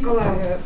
Колеги,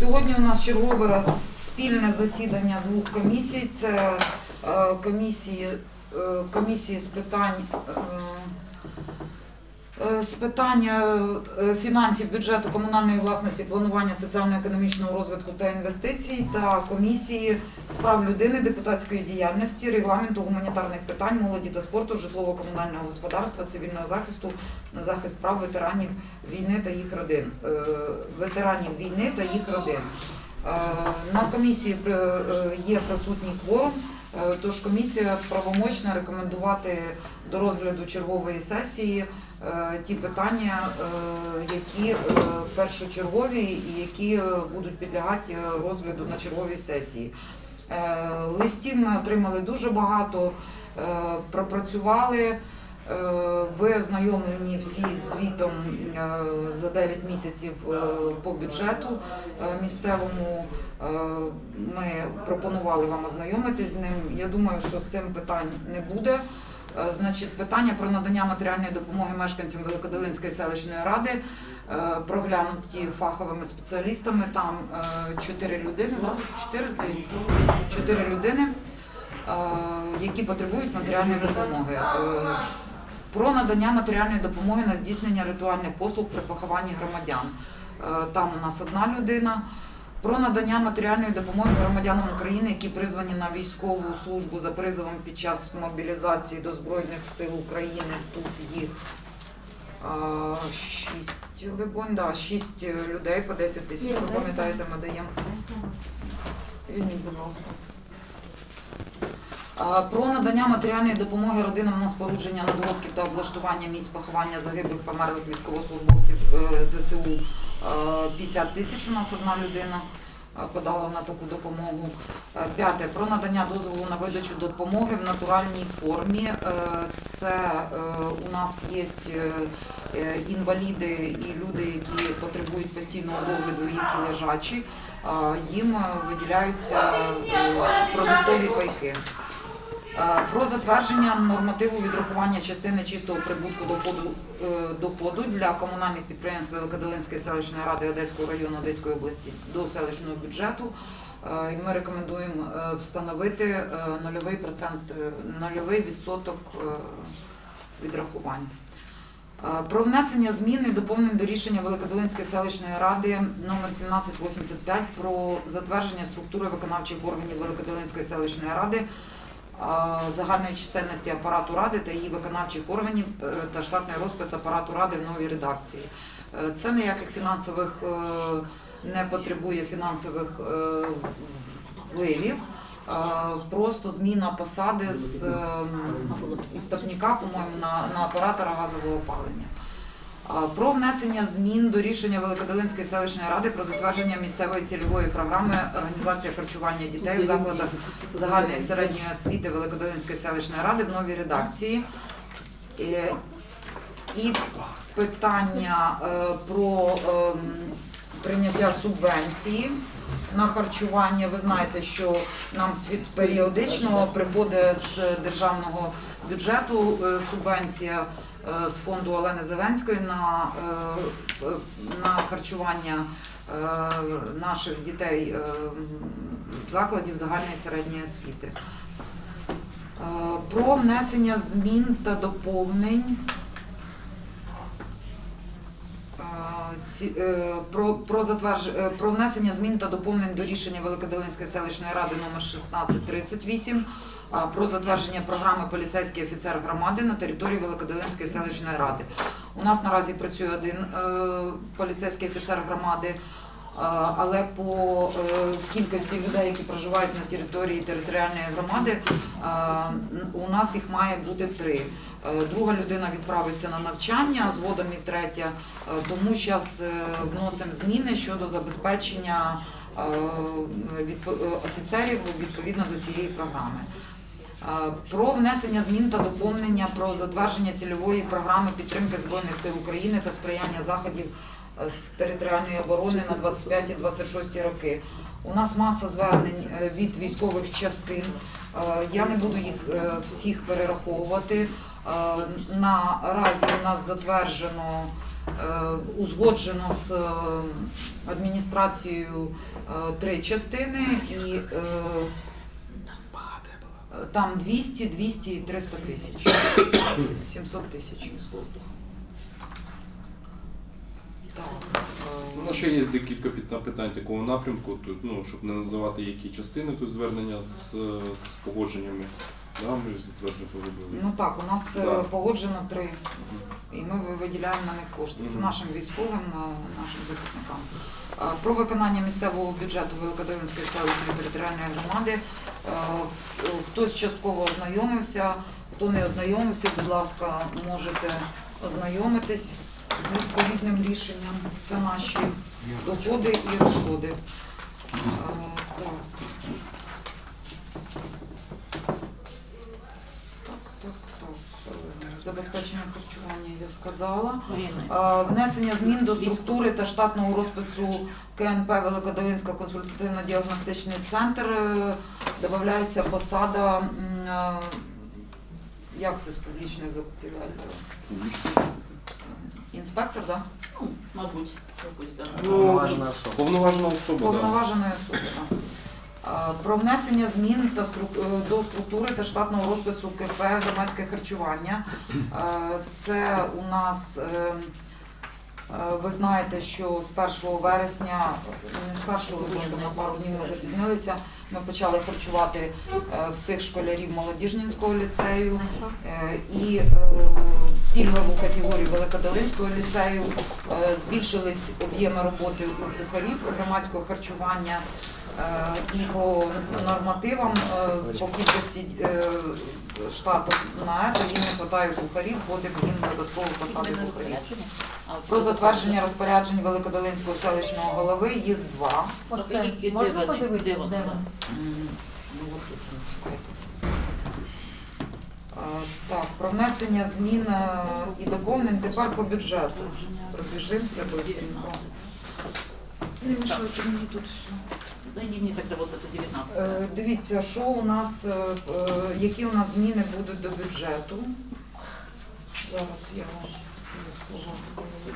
сьогодні у нас чергове спільне засідання двох комісій. Це е, комісії, е, комісії з питань е, з питання е, фінансів, бюджету, комунальної власності, планування соціально-економічного розвитку та інвестицій та комісії з прав людини, депутатської діяльності, регламенту, гуманітарних питань, молоді та спорту, житлово-комунального господарства, цивільного захисту, захист прав ветеранів війни та їх родин, е, ветеранів війни та їх родин. Е, На комісії е, є присутній кворум, е, тож комісія правомочна рекомендувати до розгляду чергової сесії е, ті питання, е, які е, першочергові і які е, будуть підлягати е, розгляду на черговій сесії. Е, Листів ми отримали дуже багато, е, пропрацювали. Е, Ви ознайомлені всі звітом е, за 9 місяців е, по бюджету місцевому. Ми пропонували вам ознайомитись з ним. Я думаю, що з цим питань не буде. Значить, питання про надання матеріальної допомоги мешканцям Великодолинської селищної ради проглянуті фаховими спеціалістами. Там чотири людини, чотири здається, чотири людини, які потребують матеріальної допомоги. Е, Про надання матеріальної допомоги на здійснення ритуальних послуг при похованні громадян. Е, Там у нас одна людина. Про надання матеріальної допомоги громадянам України, які призвані на військову службу за призовом під час мобілізації до Збройних сил України. Тут їх а, шість, либонь, да, шість е, людей по 10 тисяч. Ви пам'ятаєте, ми даємо. Візьміть, будь ласка. Про надання матеріальної допомоги родинам на спорудження надгробків та облаштування місць поховання загиблих померлих військовослужбовців е, ЗСУ Е, 50 тисяч у нас одна людина е, подала на таку допомогу. Е, П'яте про надання дозволу на видачу допомоги в натуральній формі. Е, Це е, у нас є е, інваліди і люди, які потребують постійного догляду, які лежачі. Е, Їм е, виділяються е, продуктові пайки. Е, Про затвердження нормативу відрахування частини чистого прибутку доходу, е, доходу для комунальних підприємств Великодолинської селищної ради Одеського району Одеської області до селищного бюджету. Е, ми рекомендуємо встановити нульовий процент, нульовий відсоток відрахувань. Про внесення змін і доповнень до рішення Великодолинської селищної ради номер 1785 про затвердження структури виконавчих органів Великодолинської селищної ради загальної чисельності апарату ради та її виконавчих органів е, та штатний розпис апарату ради в новій редакції. Е, Це ніяких фінансових е, не потребує фінансових вливів. Е, Просто зміна посади з ем, істопника, по-моєму, на, на оператора газового опалення. Про внесення змін до рішення Великодолинської селищної ради про затвердження місцевої цільової програми організація харчування дітей в закладах загальної середньої освіти Великодолинської селищної ради в новій редакції. І питання е, про ем, прийняття субвенції на харчування. Ви знаєте, що нам періодично приходить з державного бюджету е, субвенція з фонду Олени Зеленської на, е, е, на харчування е, наших дітей е, закладів загальної середньої освіти. Е, Про внесення змін та доповнень е, ці- е, про, про, затвердж... е, про внесення змін та доповнень до рішення Великодолинської селищної ради номер 1638 про затвердження програми поліцейський офіцер громади на території Великодолинської селищної ради. У нас наразі працює один е, поліцейський офіцер громади. Але по е, кількості людей, які проживають на території територіальної громади, е, у нас їх має бути три. Е, Друга людина відправиться на навчання, згодом і третя. Тому зараз вносимо зміни щодо забезпечення офіцерів відповідно до цієї програми. Про внесення змін та доповнення про затвердження цільової програми підтримки Збройних сил України та сприяння заходів з територіальної оборони на 25-26 роки. У нас маса звернень е, від військових частин. Е, Я не буду їх е, всіх перераховувати. Наразі у нас затверджено Узгоджено з адміністрацією три частини і там 200, 200 і 300 тисяч. 700 тисяч. Так, У нас ще є декілька питань такого напрямку, тут, ну, щоб не називати які частини тут звернення з, з погодженнями. Да, ми ж затвердження поробили. Ну так, у нас е, Да. погоджено три, і ми ви- виділяємо на них кошти. Це Мгм. нашим військовим, е, нашим захисникам. Е, Про виконання місцевого бюджету Великодолинської селищної територіальної громади. Е, Хтось частково ознайомився, хто не ознайомився, будь ласка, можете ознайомитись з відповідним рішенням. Це наші доходи і розходи. Так. Так, так, так. Забезпечення харчування я сказала. Внесення змін до структури та штатного розпису КНП Великодолинська консультативно-діагностичний центр. Е, Додається посада, е, як це з публічних закупівель? Інспектор, так? Ну, мабуть, якось, да. Повноважена особа. Повноважена особа. Повноваженої особи. так. А, Про внесення змін та стру- е, до структури та штатного розпису КП громадське харчування. Е, Це у нас, е, е, ви знаєте, що з 1 вересня, не з 1 липня, на пару днів ми запізнилися, ми почали харчувати е, всіх школярів молодіжненського ліцею е, і е, пільгову категорію Великодолинського ліцею. Е, Збільшились об'єми роботи у кухарів громадського харчування е, і по нормативам, е, по кількості штату на це їм не вистачає кухарів, вводимо їм додаткову посаду кухарів. Про затвердження розпоряджень Великодолинського селищного голови їх два. Оце Оце можна подивитися, де вони? вони? М, ну, от тут воно, шукайте. Е, Так, про внесення змін е, і доповнень тепер по бюджету. Пробіжимося швидко. Не мішайте мені тут все. Найди мені тогда вот это 19. Е, Дивіться, що у нас, е, які у нас зміни будуть до бюджету. Зараз я вам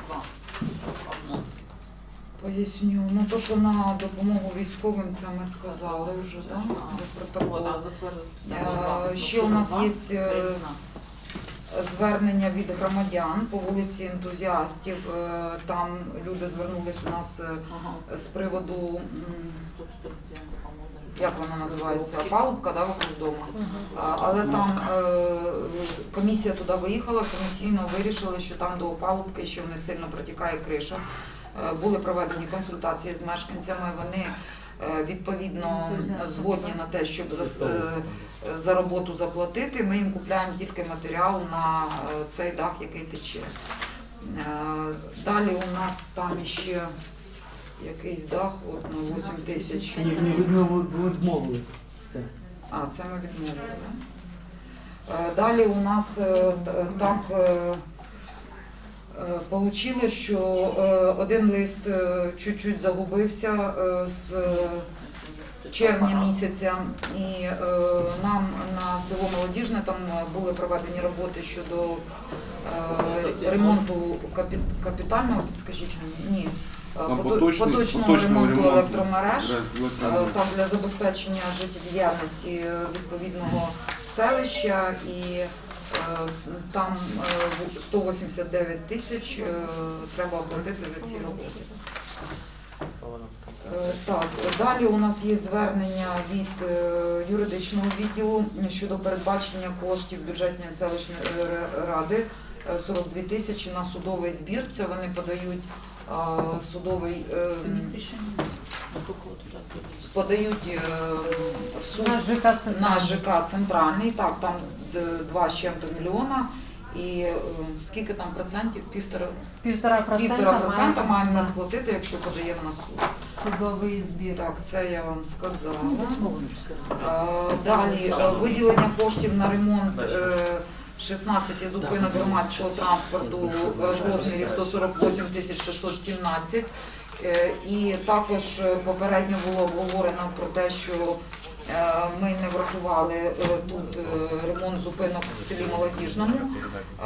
Два. Одно. Поясню. Ну, то, що на допомогу військовим, це ми сказали вже, да? до Вот, протоколу. а затвердити. Е, ще у нас є, е, Звернення від громадян по вулиці ентузіастів. Е, Там люди звернулись у нас е, з приводу, м, як вона називається, палубка, да, вокруг дома. А, Але там е, комісія туди виїхала, комісійно вирішили, що там до опалубки ще в них сильно протікає криша. Е, Були проведені консультації з мешканцями. Вони е, відповідно згодні на те, щоб за, е, за роботу заплатити. Ми їм купляємо тільки матеріал на цей дах, який тече. Далі у нас там ще якийсь дах от, на 8 тисяч. Ви знову відмовили це. А, це ми відмовили. да? Далі у нас так е, получилось, що е, один лист е, чуть-чуть загубився з червня місяця, і нам на село Молодіжне там були проведені роботи щодо ремонту капі- капітального, підскажіть мені, ні, поточного поточного ремонту ремонту. електромереж. Ре- електромереж. там для забезпечення життєдіяльності відповідного селища і там е, 189 тисяч е, треба оплатити за ці роботи. Е, Так, далі у нас є звернення від е, юридичного відділу щодо передбачення коштів бюджетної селищної е, ради е, 42 тисячі на судовий збір. Це вони подають е, судовий е, подають е, в суд На. ЖК центральний. Так, там д- два з чим-то мільйона. І е, скільки там процентів? Півтора Півтора півтора процента процента маємо на ми сплатити, якщо подаємо на суд. судовий збір. Так, це я вам сказала. Письмово. Е, Далі е, виділення коштів на ремонт е, 16 зупинок громадського транспорту е, в розмірі 148 тисяч 617. Е, І також е, попередньо було обговорено про те, що Е, Ми не врахували е, тут е, ремонт зупинок в селі Молодіжному. Е,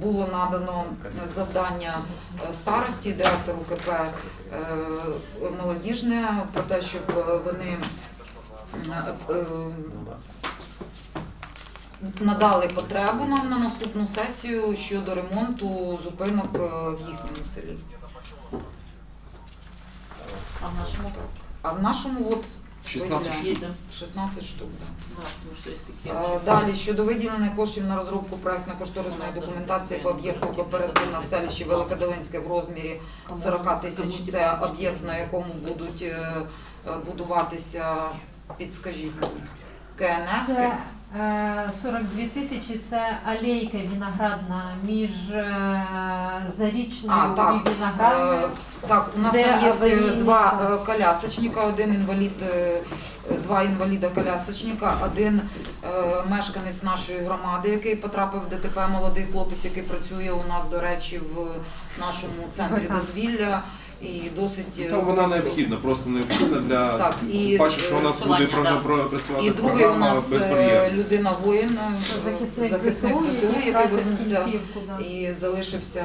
Було надано завдання е, старості, директору КП е, Молодіжне про те, щоб е, вони е, е, надали потребу нам на наступну сесію щодо ремонту зупинок е, в їхньому селі. А в округе? А в нашому от 16 штук. 16 штук. Да. Е, Далі щодо виділення коштів на розробку проектно-кошторисної документації по об'єкту кооперативна в селищі Великодолинське в розмірі 40 тисяч. Це об'єкт, на якому будуть е, е, будуватися, підскажіть. Це е, 42 тисячі, це алейка виноградна між е, Зарічною А, так. і Виноградною. Е, Так, у нас Де там є е, аварійні, два так. е, колясочника, один інвалід, е, е, два інваліда колясочника, один е, мешканець нашої громади, який потрапив в ДТП, молодий хлопець, який працює у нас, до речі, в нашому центрі ВК. дозвілля і досить е, Там вона необхідна, просто необхідна для Так, і, бачу, що у нас е, буде посилання, про- да. про- працювати І другий у програма нас без е, бар'єрів. людина воїн, е, Захисник, захисник ЗСУ, який вернувся і залишився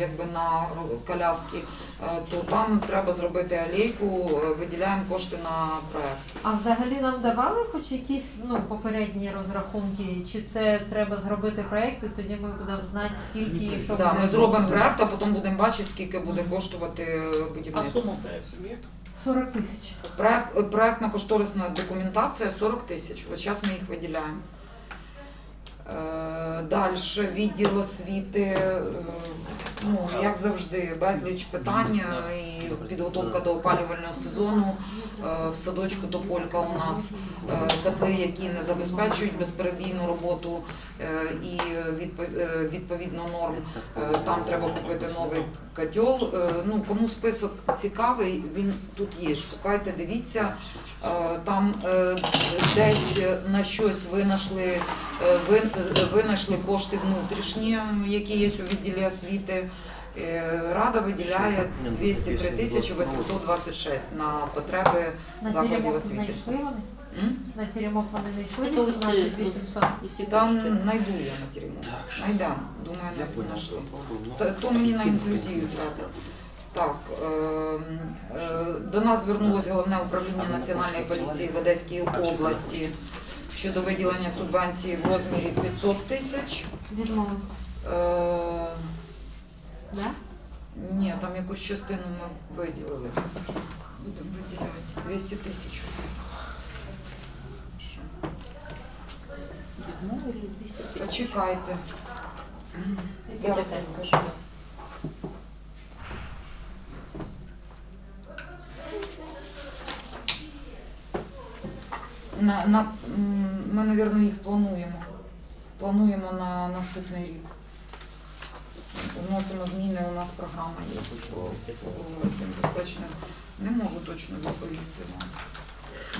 якби на коляски, е, то там треба зробити алейку, е, виділяємо кошти на проект. А взагалі нам давали хоч якісь ну, попередні розрахунки, чи це треба зробити проєкт, і тоді ми будемо знати, скільки і що Да, буде ми зробимо проект, а потім будемо бачити, скільки буде коштувати е, А сумма проекта? 40 тисяч. Проект, проектна кошторисна документація 40 тисяч. От зараз ми їх виділяємо. Далі відділ освіти, е, ну як завжди, безліч питань е, і підготовка до опалювального сезону. Е, В садочку Тополька у нас е, котли, які не забезпечують безперебійну роботу е, і відпо- е, відповідно норм. Е, Там треба купити новий котел. Е, Ну кому список цікавий, він тут є. Шукайте, дивіться. Е, Там е, десь на щось винайшли, винайшли кошти внутрішні, які є у відділі освіти. Рада виділяє 203 тисячі 826 на потреби закладів освіти. На теремок вони знайшли Это 18 800. Там знайду я матеріал. Найдам. Думаю, не знайшли. То, то мені на інклюзію треба. Так, е, е, до нас звернулося головне управління Національної поліції в Одеській області щодо виділення субвенції в розмірі 500 тисяч. Е, Да? ні, там якусь частину ми виділили. Будемо виділяти 200 тисяч. Що? Відмовили 200 тисяч. Почекайте. Я такая скажу. На, на, ми, мабуть, їх плануємо. Плануємо на наступний рік. Вносимо зміни, у нас програма є по, безпечним. Не можу точно відповісти вам.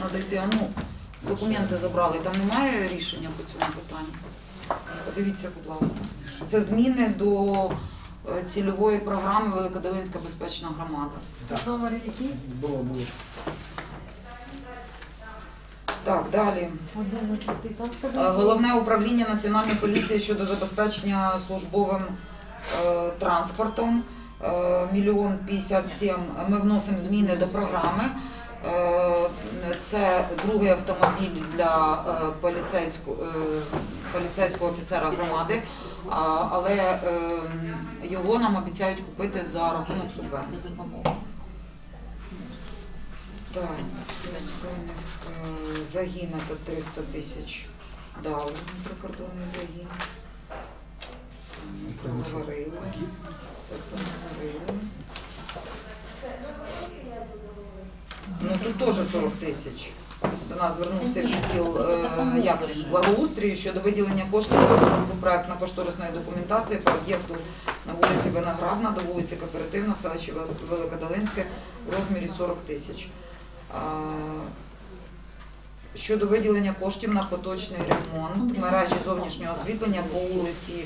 Надо йти, а ну, документи забрали, там немає рішення по цьому питанню. Подивіться, будь ласка. Це зміни до е, цільової програми Великодолинська безпечна громада. Номер який? Було, було. Так, далі. 11 там Е. Головне управління Національної поліції щодо забезпечення службовим е, транспортом. Е, Мільйон 57. Ми вносимо зміни до програми. Е, Це другий автомобіль для е, поліцейського, е, поліцейського офіцера громади, але його нам обіцяють купити за рахунок субвенції. Так, загін це 300 тисяч дали прикордонний загін. Це ми проговорили. Це проговорили. Ну тут теж 40 тисяч. До нас звернувся відділ е, благоустрію щодо виділення коштів на розробку проектно-кошторисної документації по об'єкту на вулиці Виноградна до вулиці Кооперативна, селищі Вел- Великодолинське в розмірі 40 тисяч. Щодо виділення коштів на поточний ремонт мережі зовнішнього освітлення по вулиці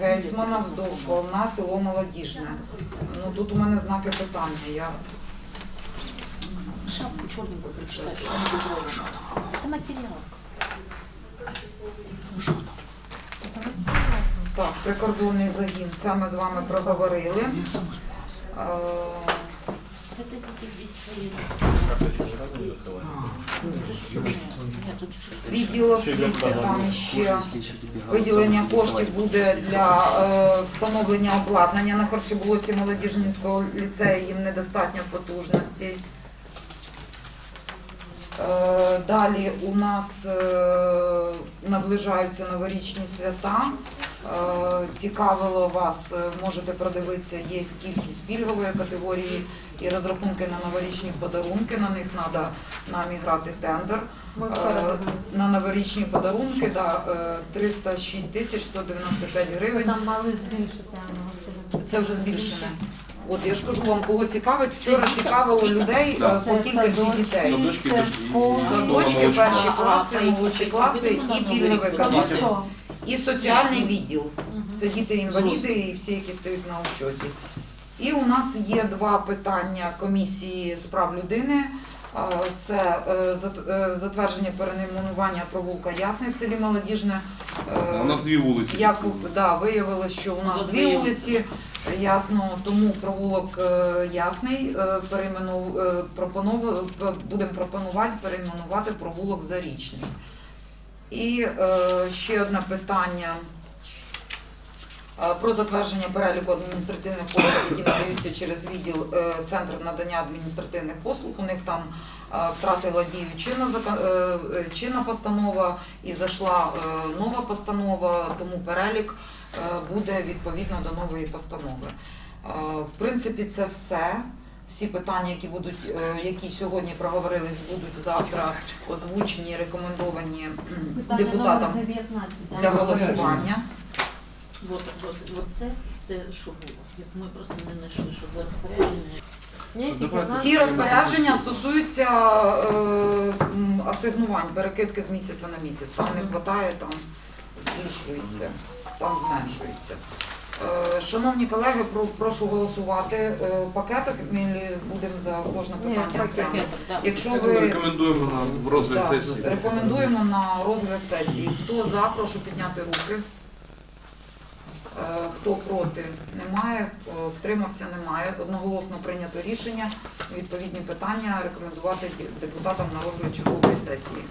Гейсмана вздовж Волна, село Молодіжне. Ну тут у мене знаки питання. Я Шапку черненькую прочитай, что она добровольно. Это материал. Це матеріал. Так, прикордонний загін, це ми з вами проговорили. Е, Это эти здесь свои. Нет, тут же- Відділ освіти там ще виділення коштів буде для е, встановлення обладнання на харчоблоці молодіжницького ліцею, їм недостатньо потужностей. Е, Далі у нас е, наближаються новорічні свята. Е, Цікавило вас, можете продивитися, є кількість пільгової категорії і розрахунки на новорічні подарунки. На них треба нам грати тендер. На новорічні подарунки да, е, 306 тисяч 195 Це гривень. там мали збільшити Це вже збільшене. От я ж кажу вам, кого цікавить, вчора цікавило людей е, по кількості дітей. Садочки Це школа. Садочки, перші класи, молодші класи і пільгове що? І соціальний відділ. Це діти інваліди і всі, які стоять на учоті. І у нас є два питання комісії з прав людини. Це е, е, затвердження перейменування провулка Ясний в селі Молодіжне. Е, У нас дві вулиці. Як да, виявилось, що у нас За дві вулиці, ясно, тому провулок Ясний перейменув, пропонув, будемо пропонувати перейменувати провулок Зарічний. І е, ще одне питання про затвердження переліку адміністративних послуг, які надаються через відділ е, Центр надання адміністративних послуг. У них там е, втратила дію чинна, е, е, чинна постанова і зайшла е, нова постанова, тому перелік е, буде відповідно до нової постанови. Е, В принципі, це все. Всі питання, які будуть, е, які сьогодні проговорились, будуть завтра озвучені, рекомендовані депутатам 19. для голосування. Вот, вот, вот це, це що було? Як Ми просто не знайшли, що за розпорядження. Ні, Що тільки давайте вона- Ці розпорядження стосуються е, м, асигнувань, перекидки з місяця на місяць. Там не вистачає, там збільшується, там зменшується. Е, Шановні колеги, про- прошу голосувати. Е, Пакеток ми будемо за кожне Ні, питання пакет. окремо. Да. Якщо ви рекомендуємо на в розгляд Так, сесії. рекомендуємо на розгляд сесії. Хто за, прошу підняти руки. Е, Хто проти, немає. Е, Втримався, немає. Одноголосно прийнято рішення. Відповідні питання рекомендувати депутатам на розгляд чергової сесії.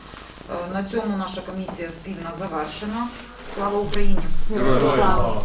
Е, На цьому наша комісія спільна завершена. Слава Україні! Слава.